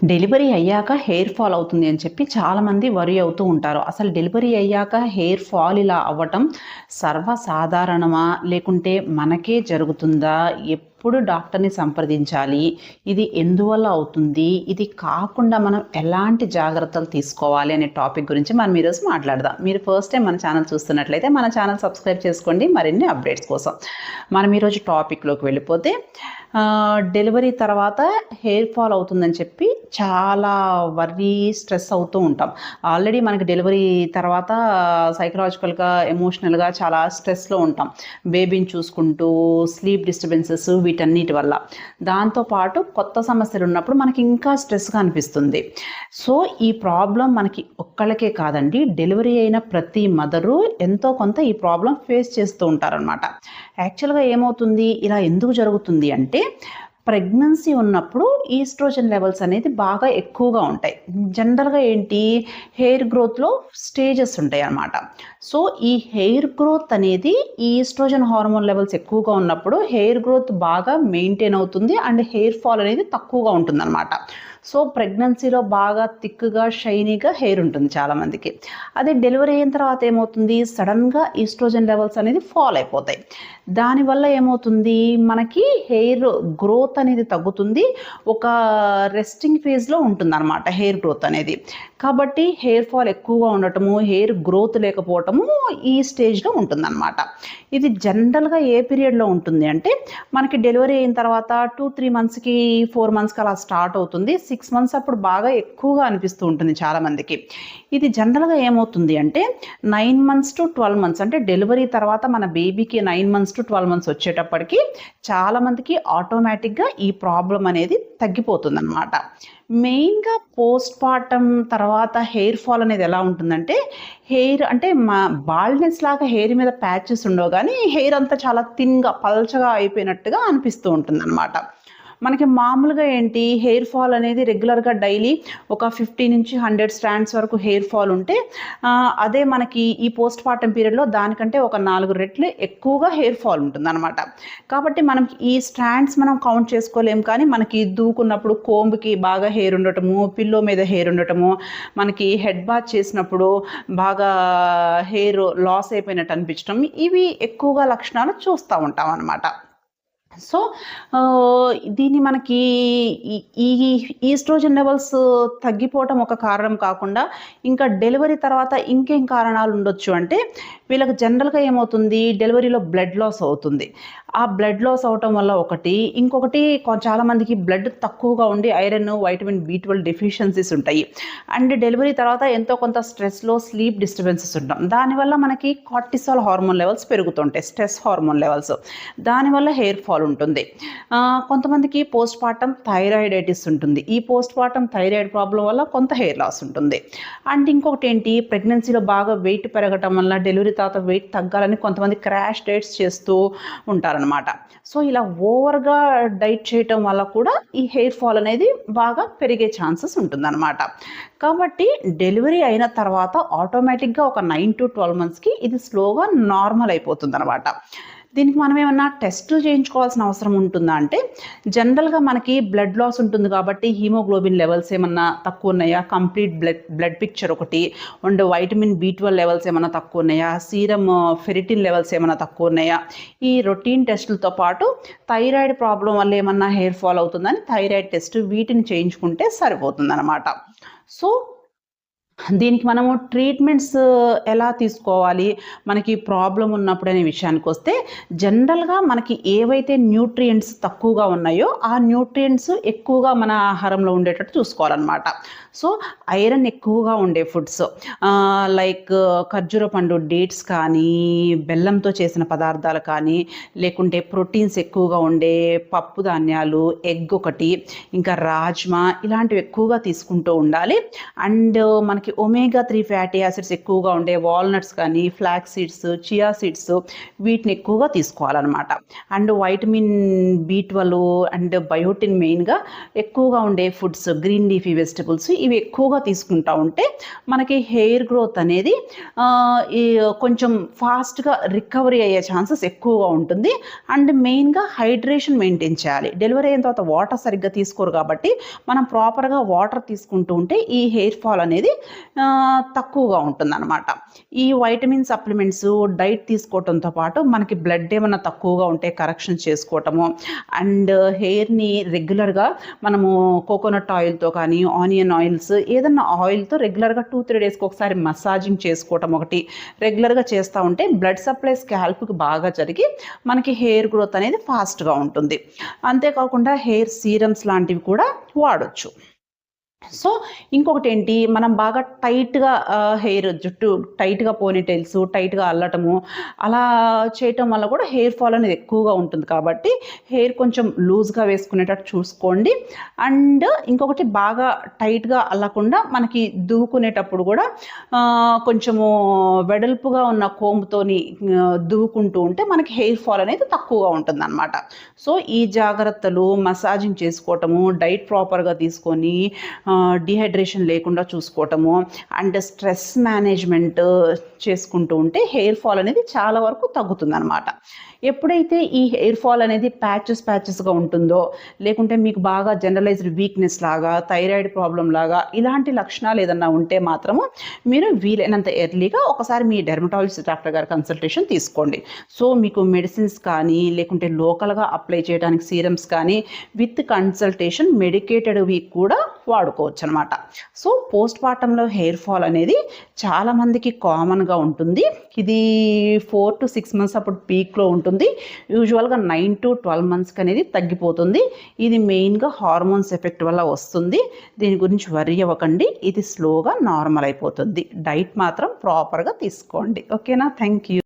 Delivery అయ్యాక hair fall అవుతుంది అని చెప్పి చాలామంది వరి అవుతూ ఉంటారు. అసలు డెలివరీ అయ్యాక హెయిర్ ఫాల్ ఇలా అవ్వటం సర్వసాధారణమా? లేకుంటే మనకే జరుగుతుందా? ఎప్పుడు డాక్టర్ని సంప్రదించాలి? ఇది ఎందువల్ల అవుతుంది? ఇది కాకుండా మనం ఎలాంటి జాగ్రత్తలు తీసుకోవాలి అనే టాపిక్ గురించి మనం ఈరోజు మాట్లాడదాం. మీరు ఫస్ట్ టైం మన ఛానల్ చూస్తున్నట్లయితే మన ఛానల్ సబ్స్క్రైబ్ చేసుకోండి. మరిన్ని అప్డేట్స్ కోసం మనం ఈరోజు టాపిక్లోకి వెళ్ళిపోతే డెలివరీ తర్వాత హెయిర్ ఫాల్ అవుతుందని చెప్పి చాలా వర్రీ స్ట్రెస్ అవుతూ ఉంటాం. ఆల్రెడీ మనకి డెలివరీ తర్వాత సైకలాజికల్గా ఎమోషనల్గా చాలా స్ట్రెస్లో ఉంటాం. బేబీని చూసుకుంటూ స్లీప్ డిస్టర్బెన్సెస్ వీటన్నిటి వల్ల. దాంతోపాటు కొత్త సమస్యలు ఉన్నప్పుడు మనకి ఇంకా స్ట్రెస్గా అనిపిస్తుంది. సో ఈ ప్రాబ్లం మనకి ఒక్కళ్ళకే కాదండి. డెలివరీ అయిన ప్రతి మదరు ఎంతో కొంత ఈ ప్రాబ్లం ఫేస్ చేస్తూ ఉంటారనమాట యాక్చువల్గా ఏమవుతుంది? ఇలా ఎందుకు జరుగుతుంది అంటే ప్రెగ్నెన్సీ ఉన్నప్పుడు ఈస్ట్రోజన్ లెవెల్స్ అనేది బాగా ఎక్కువగా ఉంటాయి. జనరల్గా ఏంటి? హెయిర్ గ్రోత్లో స్టేజెస్ ఉంటాయి అన్నమాట. సో ఈ హెయిర్ గ్రోత్ అనేది ఈ ఈస్ట్రోజన్ హార్మోన్ లెవెల్స్ ఎక్కువగా ఉన్నప్పుడు హెయిర్ గ్రోత్ బాగా మెయింటైన్ అవుతుంది అండ్ హెయిర్ ఫాల్ అనేది తక్కువగా ఉంటుందన్నమాట. సో ప్రెగ్నెన్సీలో బాగా థిక్గా షైనీగా హెయిర్ ఉంటుంది చాలామందికి. అదే డెలివరీ అయిన తర్వాత ఏమవుతుంది? సడన్గా ఈస్ట్రోజన్ లెవెల్స్ అనేది ఫాల్ అయిపోతాయి. దానివల్ల ఏమవుతుంది? మనకి హెయిర్ గ్రోత్ అనేది తగ్గుతుంది. ఒక రెస్టింగ్ ఫేజ్లో ఉంటుంది అనమాట హెయిర్ గ్రోత్ అనేది. కాబట్టి హెయిర్ ఫాల్ ఎక్కువగా ఉండటము హెయిర్ గ్రోత్ లేకపోవటము ఈ స్టేజ్లో ఉంటుందన్నమాట. ఇది జనరల్గా ఏ పీరియడ్లో ఉంటుంది అంటే మనకి డెలివరీ అయిన తర్వాత టూ త్రీ మంత్స్కి ఫోర్ మంత్స్కి అలా స్టార్ట్ అవుతుంది. సిక్స్ మంత్స్ అప్పుడు బాగా ఎక్కువగా అనిపిస్తూ ఉంటుంది చాలామందికి ఇది జనరల్గా ఏమవుతుంది అంటే nine months to twelve months అంటే డెలివరీ తర్వాత మన బేబీకి nine months to twelve months వచ్చేటప్పటికి చాలామందికి ఆటోమేటిక్గా ఈ ప్రాబ్లం అనేది తగ్గిపోతుంది అనమాట మెయిన్గా పోస్ట్ పార్టం తర్వాత హెయిర్ ఫాల్ అనేది ఎలా ఉంటుందంటే హెయిర్ అంటే మా బాల్డ్నెస్ లాగా హెయిర్ మీద ప్యాచెస్ ఉండవు కానీ హెయిర్ అంతా చాలా థిన్గా పల్చగా అయిపోయినట్టుగా అనిపిస్తూ ఉంటుంది అనమాట మనకి మామూలుగా ఏంటి? హెయిర్ ఫాల్ అనేది రెగ్యులర్గా డైలీ ఒక ఫిఫ్టీ నుంచి హండ్రెడ్ స్టాండ్స్ వరకు హెయిర్ ఫాల్ ఉంటే అదే మనకి ఈ పోస్ట్ పార్టం పీరియడ్లో దానికంటే ఒక నాలుగు రెట్లు ఎక్కువగా హెయిర్ ఫాల్ ఉంటుంది అనమాట కాబట్టి మనకి ఈ స్ట్రాండ్స్ మనం కౌంట్ చేసుకోలేం. కానీ మనకి దూకున్నప్పుడు కోంబుకి బాగా హెయిర్ ఉండటము పిల్లో మీద హెయిర్ ఉండటము మనకి హెడ్ బాత్ చేసినప్పుడు బాగా హెయిర్ లాస్ అయిపోయినట్టు అనిపించడం ఇవి ఎక్కువగా లక్షణాలు చూస్తూ ఉంటాం అనమాట సో దీన్ని మనకి ఈ- ఈ ఈస్ట్రోజన్ లెవెల్స్ తగ్గిపోవటం ఒక కారణం కాకుండా ఇంకా డెలివరీ తర్వాత ఇంకేం కారణాలు ఉండొచ్చు అంటే వీళ్ళకి జనరల్గా ఏమవుతుంది? డెలివరీలో బ్లడ్ లాస్ అవుతుంది. ఆ బ్లడ్ లాస్ అవటం వల్ల ఒకటి ఇంకొకటి చాలామందికి బ్లడ్ తక్కువగా ఉండి iron vitamin B twelve deficiencies ఉంటాయి. అండ్ డెలివరీ తర్వాత ఎంతో కొంత స్ట్రెస్లో స్లీప్ డిస్టర్బెన్సెస్ ఉంటాం. దానివల్ల మనకి కార్టిసాల్ హార్మోన్ లెవెల్స్ పెరుగుతుంటాయి. స్ట్రెస్ హార్మోన్ లెవెల్స్ దానివల్ల హెయిర్ ఫాల్ ఉంటుంది. కొంతమందికి పోస్ట్ పార్టం థైరాయిడైటిస్ ఉంటుంది. ఈ పోస్ట్ పార్టం థైరాయిడ్ ప్రాబ్లం వల్ల కొంత హెయిర్ లాస్ ఉంటుంది. అండ్ ఇంకొకటి ఏంటి ప్రెగ్నెన్సీలో బాగా వెయిట్ పెరగటం వల్ల డెలివరీ తర్వాత వెయిట్ తగ్గాలని కొంతమంది క్రాష్ డైట్స్ చేస్తూ ఉంటారనమాట సో ఇలా ఓవర్గా డైట్ చేయటం వల్ల కూడా ఈ హెయిర్ ఫాల్ అనేది బాగా పెరిగే ఛాన్సెస్ ఉంటుందన్నమాట. కాబట్టి డెలివరీ అయిన తర్వాత ఆటోమేటిక్గా ఒక నైన్ టు ట్వెల్వ్ మంత్స్కి ఇది స్లోగా నార్మల్ అయిపోతుంది అనమాట దీనికి మనం ఏమన్నా టెస్టులు చేయించుకోవాల్సిన అవసరం ఉంటుందా అంటే జనరల్గా మనకి బ్లడ్ లాస్ ఉంటుంది కాబట్టి హీమోగ్లోబిన్ లెవెల్స్ ఏమన్నా తక్కువ ఉన్నాయా? కంప్లీట్ బ్లడ్ బ్లడ్ పిక్చర్ ఒకటి. And vitamin B twelve levels ఏమైనా తక్కువ ఉన్నాయా? సీరమ్ ఫెరిటిన్ లెవెల్స్ ఏమైనా తక్కువ ఉన్నాయా? ఈ రొటీన్ టెస్టులతో పాటు థైరాయిడ్ ప్రాబ్లం వల్ల ఏమన్నా హెయిర్ ఫాల్ అవుతుందని థైరాయిడ్ టెస్ట్ వీటిని చేయించుకుంటే సరిపోతుందన్నమాట. సో దీనికి మనము ట్రీట్మెంట్స్ ఎలా తీసుకోవాలి? మనకి ప్రాబ్లం ఉన్నప్పుడు అనే విషయానికి వస్తే జనరల్గా మనకి ఏవైతే న్యూట్రియంట్స్ తక్కువగా ఉన్నాయో ఆ న్యూట్రియంట్స్ ఎక్కువగా మన ఆహారంలో ఉండేటట్టు చూసుకోవాలన్నమాట. సో ఐరన్ ఎక్కువగా ఉండే ఫుడ్స్ లైక్ ఖర్జూర పండు డేట్స్ కానీ బెల్లంతో చేసిన పదార్థాలు కానీ లేకుంటే ప్రోటీన్స్ ఎక్కువగా ఉండే పప్పు ధాన్యాలు ఎగ్ ఒకటి ఇంకా రాజ్మా ఇలాంటివి ఎక్కువగా తీసుకుంటూ ఉండాలి. అండ్ మనకి మనకి ఒమేగా త్రీ ఫ్యాటీ యాసిడ్స్ ఎక్కువగా ఉండే వాల్నట్స్ కానీ ఫ్లాక్ సీడ్స్ చియా సీడ్స్ వీటిని ఎక్కువగా తీసుకోవాలన్నమాట. And vitamin B twelve and biotin మెయిన్గా ఎక్కువగా ఉండే ఫుడ్స్ గ్రీన్ లీఫీ వెజిటబుల్స్ ఇవి ఎక్కువగా తీసుకుంటా ఉంటే మనకి హెయిర్ గ్రోత్ అనేది ఈ కొంచెం ఫాస్ట్గా రికవరీ అయ్యే ఛాన్సెస్ ఎక్కువగా ఉంటుంది. అండ్ మెయిన్గా హైడ్రేషన్ మెయింటైన్ చేయాలి. డెలివరీ అయిన తర్వాత వాటర్ సరిగ్గా తీసుకోరు కాబట్టి మనం ప్రాపర్గా వాటర్ తీసుకుంటూ ఉంటే ఈ హెయిర్ ఫాల్ అనేది తక్కువగా ఉంటుందన్నమాట. ఈ వైటమిన్ సప్లిమెంట్స్ డైట్ తీసుకోవటంతో పాటు మనకి బ్లడ్ ఏమైనా తక్కువగా ఉంటే కరెక్షన్ చేసుకోవటము అండ్ హెయిర్ని రెగ్యులర్గా మనము కోకోనట్ ఆయిల్తో కానీ ఆనియన్ ఆయిల్స్ ఏదన్నా ఆయిల్తో రెగ్యులర్గా టూ త్రీ డేస్కి ఒకసారి మసాజింగ్ చేసుకోవటం ఒకటి రెగ్యులర్గా చేస్తూ ఉంటే బ్లడ్ సప్లై స్కాల్ప్కి బాగా జరిగి మనకి హెయిర్ గ్రోత్ అనేది ఫాస్ట్గా ఉంటుంది. అంతేకాకుండా హెయిర్ సీరమ్స్ లాంటివి కూడా వాడొచ్చు. సో ఇంకొకటి ఏంటి మనం బాగా టైట్గా హెయిర్ జుట్టు టైట్గా పోనీటైల్స్ టైట్గా అల్లటము అలా చేయటం వల్ల కూడా హెయిర్ ఫాల్ అనేది ఎక్కువగా ఉంటుంది కాబట్టి హెయిర్ కొంచెం లూజ్గా వేసుకునేటట్టు చూసుకోండి. అండ్ ఇంకొకటి బాగా టైట్గా అల్లకుండా మనకి దువ్వుకునేటప్పుడు కూడా కొంచెము వెడల్పుగా ఉన్న కోంబుతోని దువ్వుకుంటూ ఉంటే మనకి హెయిర్ ఫాల్ అనేది తక్కువగా ఉంటుంది అనమాట సో ఈ జాగ్రత్తలు మసాజింగ్ చేసుకోవటము డైట్ ప్రాపర్గా తీసుకొని డిహైడ్రేషన్ లేకుండా చూసుకోవటము అండ్ స్ట్రెస్ మేనేజ్మెంట్ చేసుకుంటూ ఉంటే హెయిర్ ఫాల్ అనేది చాలా వరకు తగ్గుతుందన్నమాట. ఎప్పుడైతే ఈ హెయిర్ ఫాల్ అనేది ప్యాచెస్ ప్యాచెస్గా ఉంటుందో లేకుంటే మీకు బాగా జనరలైజ్డ్ వీక్నెస్ లాగా థైరాయిడ్ ప్రాబ్లం లాగా ఇలాంటి లక్షణాలు ఏదన్నా ఉంటే మాత్రము మీరు వీలైనంత ఎర్లీగా ఒకసారి మీ డెర్మటాలజిస్ట్ డాక్టర్ గారి కన్సల్టేషన్ తీసుకోండి. సో మీకు మెడిసిన్స్ కానీ లేకుంటే లోకల్గా అప్లై చేయడానికి సీరమ్స్ కానీ విత్ కన్సల్టేషన్ మెడికేటెడ్వి కూడా వాడుకోవచ్చు అనమాట సో పోస్ట్ పార్టంలో హెయిర్ ఫాల్ అనేది చాలామందికి కామన్గా ఉంటుంది. ఇది ఫోర్ టు సిక్స్ మంత్స్ అప్పుడు పీక్లో ఉంటుంది. యూజువల్గా నైన్ టు ట్వెల్వ్ మంత్స్కి అనేది తగ్గిపోతుంది. ఇది మెయిన్గా హార్మోన్స్ ఎఫెక్ట్ వల్ల వస్తుంది. దీని గురించి వరి అవ్వకండి. ఇది స్లోగా నార్మల్ అయిపోతుంది. డైట్ మాత్రం ప్రాపర్గా తీసుకోండి. ఓకేనా? Thank you